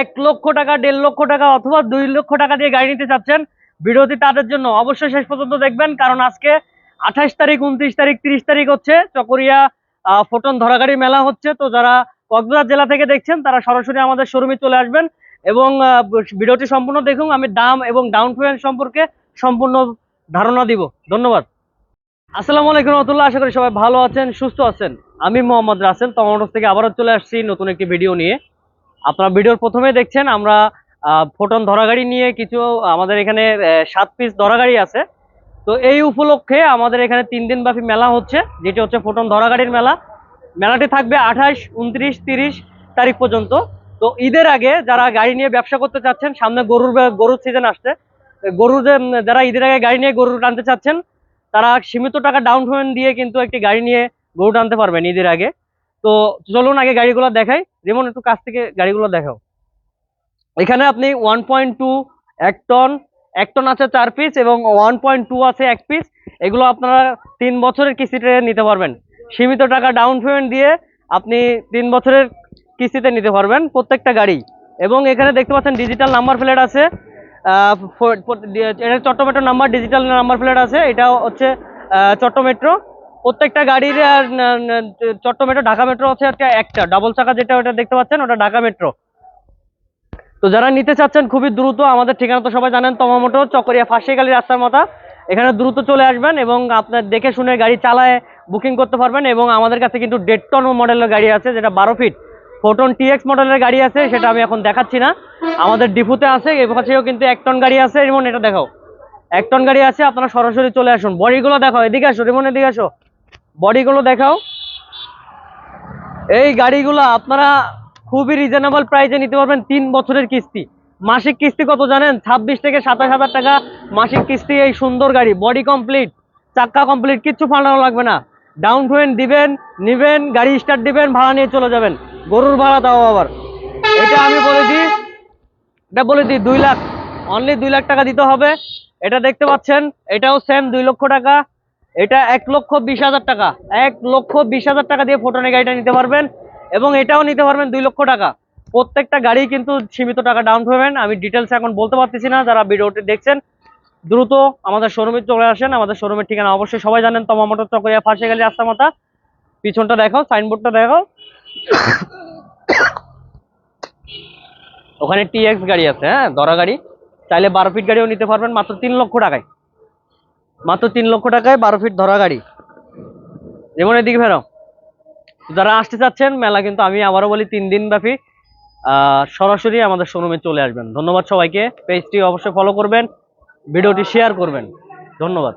এক লক্ষ টাকা, দেড় লক্ষ টাকা অথবা দুই লক্ষ টাকা দিয়ে গাড়ি নিতে চাচ্ছেন ভিডিওটি তাদের জন্য। অবশ্যই শেষ পর্যন্ত দেখবেন, কারণ আজকে আঠাশ তারিখ, উনত্রিশ তারিখ, তিরিশ তারিখ হচ্ছে চকরিয়া ফোটন ধরাগাড়ি মেলা হচ্ছে। তো যারা কক্সবাজার জেলা থেকে দেখছেন, তারা সরাসরি আমাদের শোরুমে চলে আসবেন এবং ভিডিওটি সম্পূর্ণ দেখুন। আমি দাম এবং ডাউন পেমেন্ট সম্পর্কে সম্পূর্ণ ধারণা দিব। ধন্যবাদ। আসসালামু আলাইকুম রহমতুল্লাহ, আশা করি সবাই ভালো আছেন, সুস্থ আছেন। আমি মোহাম্মদ রাসেল টমেটোস থেকে আবারও চলে আসছি নতুন একটি ভিডিও নিয়ে। আপনারা ভিডিওর প্রথমে দেখছেন, আমরা ফোটন ধরাগাড়ি নিয়ে কিছু, আমাদের এখানে সাত পিস ধরাগাড়ি আছে। তো এই উপলক্ষে আমাদের এখানে তিন দিন ব্যাপী মেলা হচ্ছে, যেটি হচ্ছে ফোটন ধরাগাড়ির মেলা। মেলাটি থাকবে আঠাশ, উনত্রিশ, তিরিশ তারিখ পর্যন্ত। তো ঈদের আগে যারা গাড়ি নিয়ে ব্যবসা করতে চাচ্ছেন, সামনে গরুর গরুর সিজন আসছে। গরুর যে- যারা ঈদের আগে গাড়ি নিয়ে গরু টানতে চাচ্ছেন, তারা সীমিত টাকা ডাউন পেমেন্ট দিয়ে কিন্তু একটি গাড়ি নিয়ে গরু টানতে পারবেন ঈদের আগে। তো চলুন আগে গাড়িগুলো দেখাই। যেমন একটু কাছ থেকে গাড়িগুলো দেখাও। এখানে আপনি ওয়ান পয়েন্ট টু এক টন এক টন আছে চার পিস এবং ওয়ান পয়েন্ট টু আছে এক পিস এগুলো আপনারা তিন বছরের কিস্তিতে নিতে পারবেন। সীমিত টাকা ডাউন পেমেন্ট দিয়ে আপনি তিন বছরের কিস্তিতে নিতে পারবেন প্রত্যেকটা গাড়ি। এবং এখানে দেখতে পাচ্ছেন ডিজিটাল নাম্বার প্লেট আছে। এটা চট্টমেট্রো নাম্বার ডিজিটাল নাম্বার প্লেট আছে। এটা হচ্ছে চট্টমেট্রো প্রত্যেকটা গাড়ির ন- ন- ঢাকা মেট্রো আছে একটা। ডাবল চাকা যেটা ওটা দেখতে পাচ্ছেন, ওটা ঢাকা মেট্রো তো যারা নিতে চাচ্ছেন, খুবই দ্রুত আমাদের ঠিকানা তো সবাই জানেন তমামোটো চকরিয়া, ফাঁসিগালি, রাস্তার মাথা। এখানে দ্রুত চলে আসবেন এবং আপনার দেখে শুনে গাড়ি চালায় বুকিং করতে পারবেন এবং আমাদের কাছে কিন্তু দেড় টন মডেলের গাড়ি আছে, যেটা বারো ফিট ফোটন টিএক্স মডেলের গাড়ি আছে, সেটা আমি এখন দেখাচ্ছি না। আমাদের ডিপুতে আছে, এ পাশেও কিন্তু এক টন গাড়ি আছে, রিমন, এটা দেখাও। এক টন গাড়ি আছে, আপনারা সরাসরি চলে আসুন। বডিগুলো দেখাও, এদিকে আসো, রিমন, এদিকে আসো। বডিগুলো দেখাও। এই গাড়িগুলো আপনারা খুবই রিজনেবল প্রাইসে নিতে পারবেন তিন বছরের কিস্তি। মাসিক কিস্তি কত জানেন? ছাব্বিশ থেকে সাতাশ হাজার টাকা মাসিক কিস্তি এই সুন্দর গাড়ি বডি কমপ্লিট চাক্কা কমপ্লিট কিচ্ছু ফাটানো লাগবে না। ডাউন পেমেন্ট দিবেন, নিবেন, গাড়ি স্টার্ট দিবেন, ভাড়া নিয়ে চলে যাবেন। গরুর ভাড়া দাও আবার। এটা আমি বলে দিই, এটা বলে দিই, দুই লাখ। অনলি দুই লাখ টাকা দিতে হবে। এটা দেখতে পাচ্ছেন, এটাও সেম দুই লক্ষ টাকা। এটা এক লক্ষ বিশ হাজার টাকা। এক লক্ষ বিশ হাজার টাকা দিয়ে ফোটনের গাড়িটা নিতে পারবেন এবং এটাও নিতে পারবেন দুই লক্ষ টাকা। প্রত্যেকটা গাড়ি কিন্তু সীমিত টাকা ডাউন পেমেন্ট আমি ডিটেলস এখন বলতে পারতেছি না, যারা ভিডিওটি দেখছেন, দ্রুত আমাদের শোরুমে চলে আসেন। আমাদের শোরুমের ঠিকানা অবশ্যই সবাই জানেন তমা মোটর চকরিয়া ফাঁসে গেলে রাস্তা মাথা পিছনটা দেখাও সাইনবোর্ডটা দেখাও। ওখানে টিএক্স গাড়ি আছে হ্যাঁ ধরা গাড়ি। চাইলে বারো ফিট গাড়িও নিতে পারবেন, মাত্র তিন লক্ষ টাকায়। মাত্র তিন লক্ষ টাকায় বারো ফিট ধরা গাড়ি। যেমন এদিকে ফেরো যারা আসতে চাচ্ছেন, মেলা কিন্তু আমি আবারও বলি তিন দিন ব্যাপী সরাসরি আমাদের শোরুমে চলে আসবেন। ধন্যবাদ সবাইকে। পেজটি অবশ্যই ফলো করবেন, ভিডিওটি শেয়ার করবেন। ধন্যবাদ।